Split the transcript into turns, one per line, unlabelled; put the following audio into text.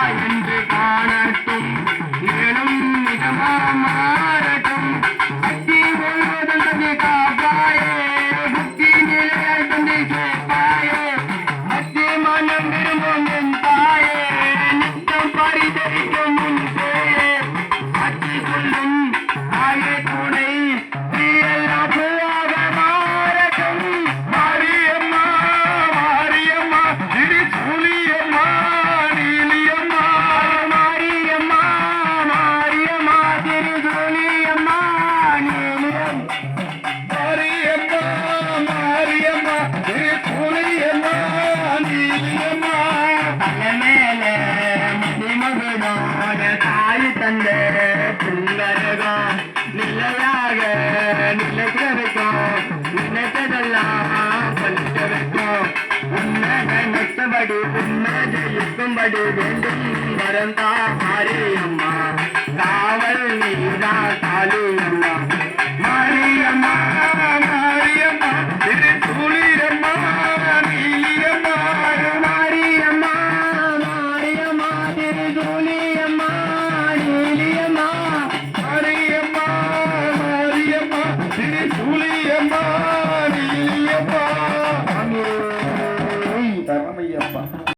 die. தாய் தந்த பிள்ளரகம் நிலையாக நிலைக்க வைக்கும் நினைத்ததெல்லாம் பலிக்க வைக்கும் உன்னை நினைத்தபடி உன்னை ஜெயிக்கும்படி வேண்டும். வரந்தா மாறி அம்மா காவல் நீ தான்